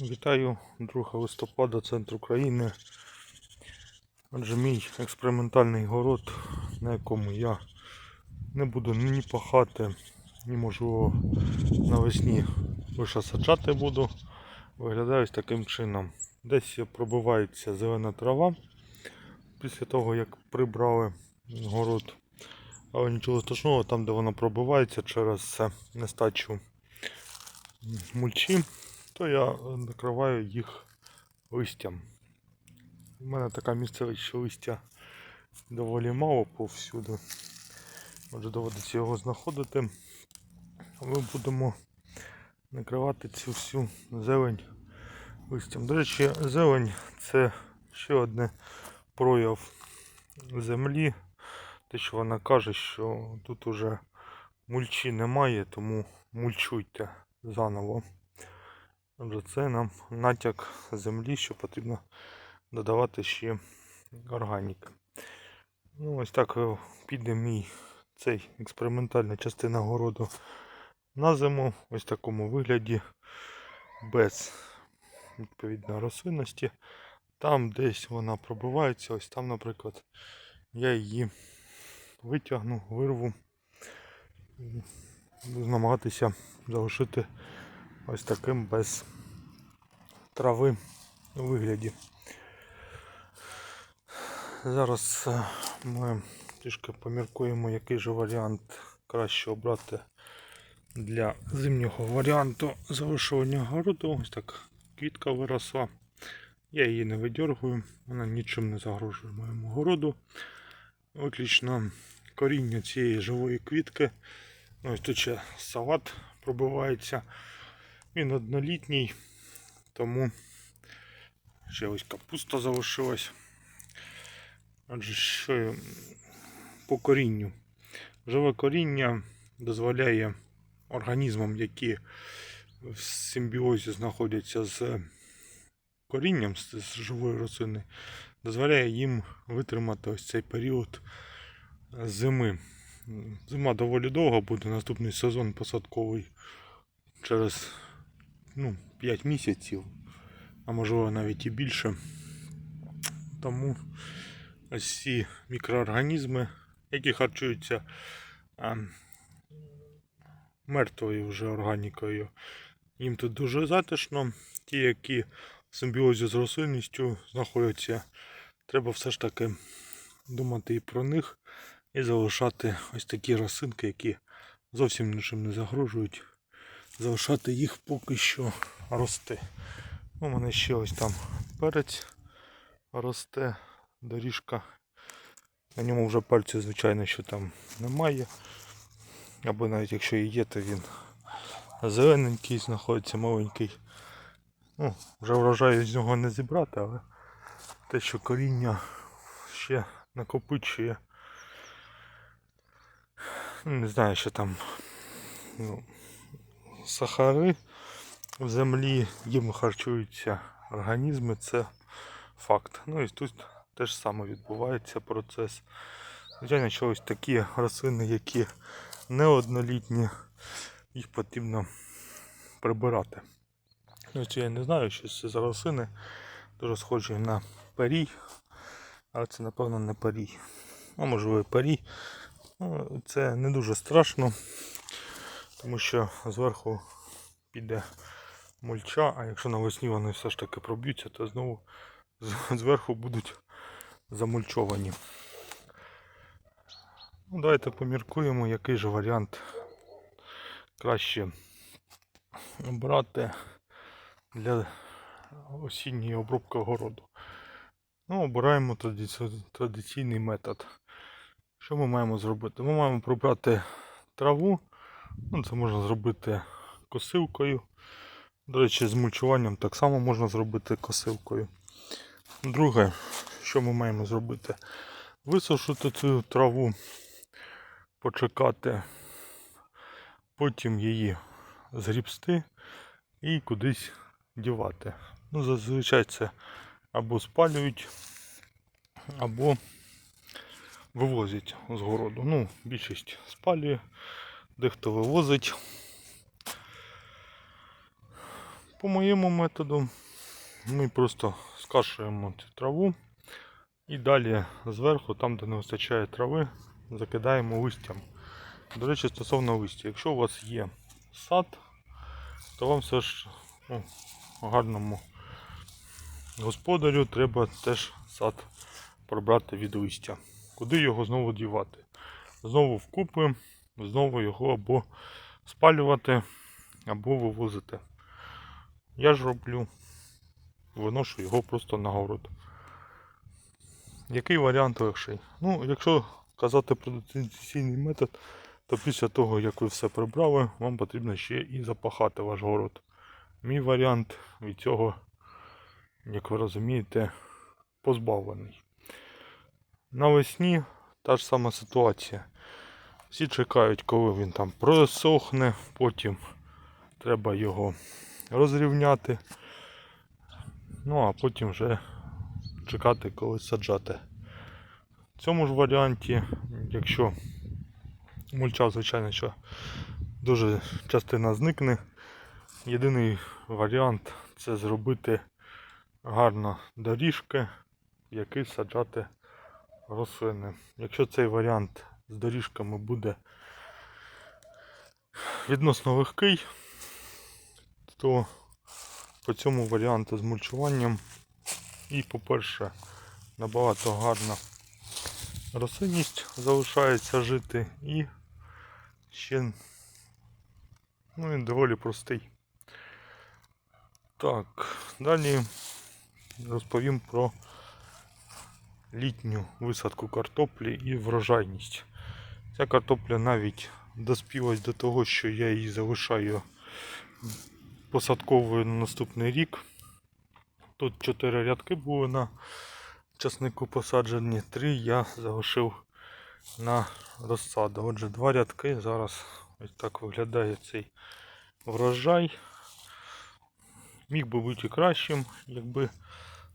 Вітаю 2 листопада, центр України. Адже мій експериментальний город, на якому я не буду ні пахати, ні можливо навесні лише саджати буду. Виглядає таким чином. Десь пробивається зелена трава після того, як прибрали город. Але нічого страшного, там де вона пробивається через е, нестачу мульчі, то я накриваю їх листям. У мене така місцевість, що листя доволі мало повсюди. Отже, доводиться його знаходити. Ми будемо накривати цю всю зелень листям. До речі, зелень це ще одне прояв землі. Те, що вона каже, що тут уже мульчі немає, тому мульчуйте заново. Отже, це нам натяк землі, що потрібно додавати ще органіки. Ну, ось так е, піде мій цей експериментальна частина городу на зиму. Ось в такому вигляді, без відповідної рослинності. Там десь вона пробивається, ось там, наприклад, я її витягну, вирву. і намагатися залишити ось таким без трави у вигляді. Зараз е, ми трішки поміркуємо, який же варіант краще обрати для зимнього варіанту залишування городу. Ось так квітка виросла. Я її не видергую, вона нічим не загрожує моєму городу. Виключно коріння цієї живої квітки. Ось тут ще салат пробивається. Він однолітній, тому ще ось капуста залишилась. Отже, що по корінню. Живе коріння дозволяє організмам, які в симбіозі знаходяться з корінням з, живої рослини, дозволяє їм витримати ось цей період зими. Зима доволі довга буде, наступний сезон посадковий через ну, 5 місяців, а можливо навіть і більше. Тому ось ці мікроорганізми, які харчуються мертвою вже органікою, їм тут дуже затишно. Ті, які в симбіозі з рослинністю знаходяться, треба все ж таки думати і про них, і залишати ось такі рослинки, які зовсім нічим не загрожують. Залишати їх поки що рости. У мене ще ось там перець росте, доріжка. На ньому вже пальцю, звичайно, що там немає. Або навіть якщо і є, то він зелененький, знаходиться маленький. Ну, вже врожаю з нього не зібрати, але те, що коріння ще накопичує. Ну, Не знаю, що там ну, сахари в землі, їм харчуються організми, це факт. Ну і тут теж саме відбувається процес. Звичайно, що ось такі рослини, які неоднолітні, їх потрібно прибирати. Ну, це я не знаю, що це за рослини. Дуже схожі на парій, але це напевно не парій. А можливо і парій. Ну, Це не дуже страшно, тому що зверху піде мульча, а якщо навесні вони все ж таки проб'ються, то знову зверху будуть замульчовані. Ну, давайте поміркуємо, який же варіант краще обрати для осінньої обробки городу. Ну, обираємо традиційний метод. Що ми маємо зробити? Ми маємо прибрати траву. Ну, це можна зробити косилкою. До речі, з мульчуванням так само можна зробити косилкою. Друге, що ми маємо зробити? Висушити цю траву, почекати, потім її згрібсти і кудись дівати. Ну, зазвичай це або спалюють, або вивозять з городу. Ну, більшість спалює, дехто вивозить. По моєму методу ми просто скашуємо цю траву і далі зверху, там де не вистачає трави, закидаємо листям. До речі, стосовно листя, якщо у вас є сад, то вам все ж ну, гарному господарю треба теж сад прибрати від листя. Куди його знову дівати? Знову вкупи, знову його або спалювати, або вивозити. Я ж роблю, виношу його просто на город. Який варіант легший? Ну, якщо казати про дистанційний метод, то після того, як ви все прибрали, вам потрібно ще і запахати ваш город. Мій варіант від цього, як ви розумієте, позбавлений. Навесні та ж сама ситуація. Всі чекають, коли він там просохне, потім треба його розрівняти. Ну а потім вже чекати, коли саджати. В цьому ж варіанті, якщо мульча, звичайно, що дуже частина зникне. Єдиний варіант це зробити гарно доріжки, в які саджати рослини. Якщо цей варіант з доріжками буде відносно легкий, то по цьому варіанту з мульчуванням і, по-перше, набагато гарна рослинність залишається жити і ще ну, він доволі простий. Так, далі розповім про літню висадку картоплі і врожайність. Ця картопля навіть доспілась до того, що я її залишаю посадковою на наступний рік. Тут 4 рядки були на часнику посаджені, 3 я залишив на розсаду. Отже, два рядки. Зараз ось так виглядає цей врожай. Міг би бути кращим, якби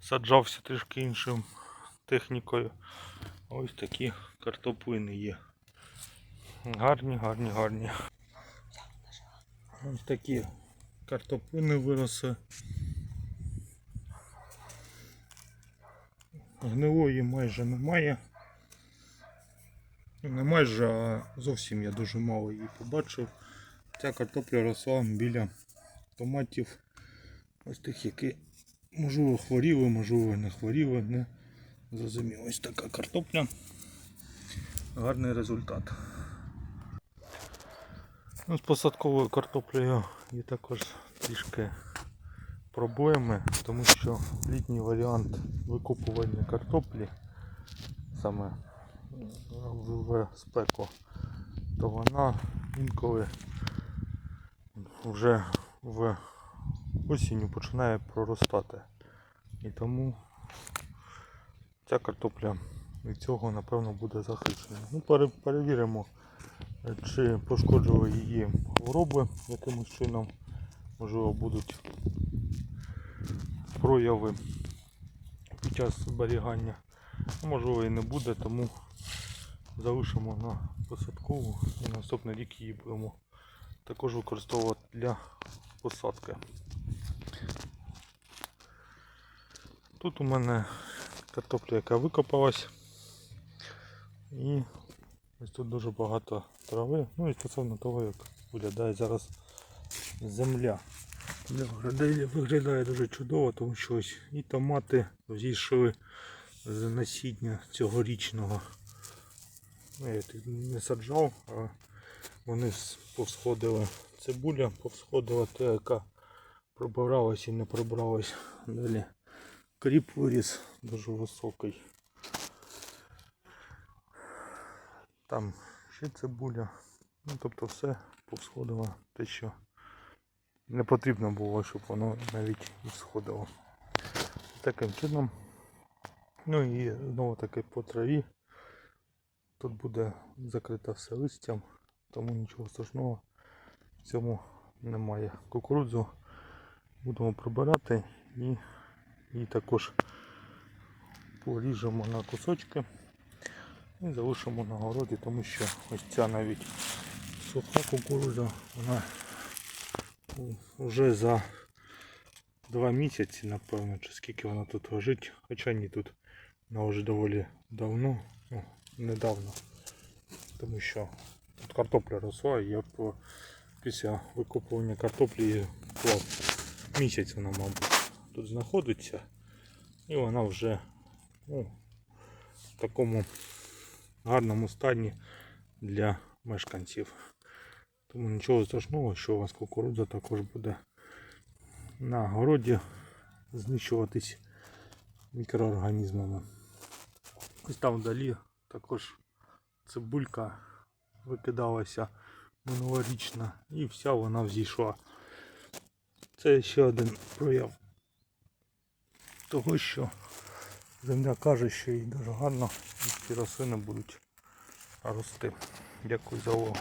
саджався трішки іншим технікою. Ось такі картоплини є. Гарні, гарні, гарні. Ось такі картоплини виросли. Гнилої майже немає. Ну, Не майже, а зовсім я дуже мало її побачив. Ця картопля росла біля томатів. Ось тих, які можливо хворіли, можливо не хворіли, не зрозуміло. Ось така картопля. Гарний результат. Ну, з посадковою картоплею є також трішки проблеми, тому що літній варіант викупування картоплі саме в спеку, то вона інколи вже в осінню починає проростати. І тому ця картопля від цього напевно буде захищена. Ну, перевіримо, чи пошкоджували її хвороби якимось чином. Можливо, будуть прояви під час зберігання. Ну, Можливо і не буде, тому залишимо на посадкову і наступний рік її будемо також використовувати для посадки. Тут у мене картопля, яка викопалась. І тут дуже багато трави. Ну і стосовно того, як виглядає зараз земля. Виглядає, виглядає дуже чудово, тому що ось і томати зійшли з насіння цьогорічного. Ну, Я їх не саджав, а вони повсходили. Цибуля повсходила та, яка пробиралась і не пробралась. Далі кріп виріс дуже високий. Там ще цибуля. Ну, тобто все повсходило те, що не потрібно було, щоб воно навіть і сходило. Таким чином. Ну і знову таки по траві. Тут буде закрито все листям, тому нічого страшного в цьому немає. Кукурудзу будемо прибирати і, і також поріжемо на кусочки і залишимо на городі, тому що ось ця навіть суха кукурудза, вона вже за два місяці, напевно, чи скільки вона тут лежить. Хоча ні, тут вона вже доволі давно, ну, недавно. Тому що тут картопля росла, і я після викопування картоплі клав. Місяць вона, мабуть, тут знаходиться. І вона вже ну, в такому гарному стані для мешканців. Тому нічого страшного, що у вас кукурудза також буде на городі знищуватись мікроорганізмами. Ось там вдалі також цибулька викидалася минулорічна і вся вона взійшла. Це ще один прояв того, що земля каже, що їй дуже гарно і ці рослини будуть рости. Дякую за увагу.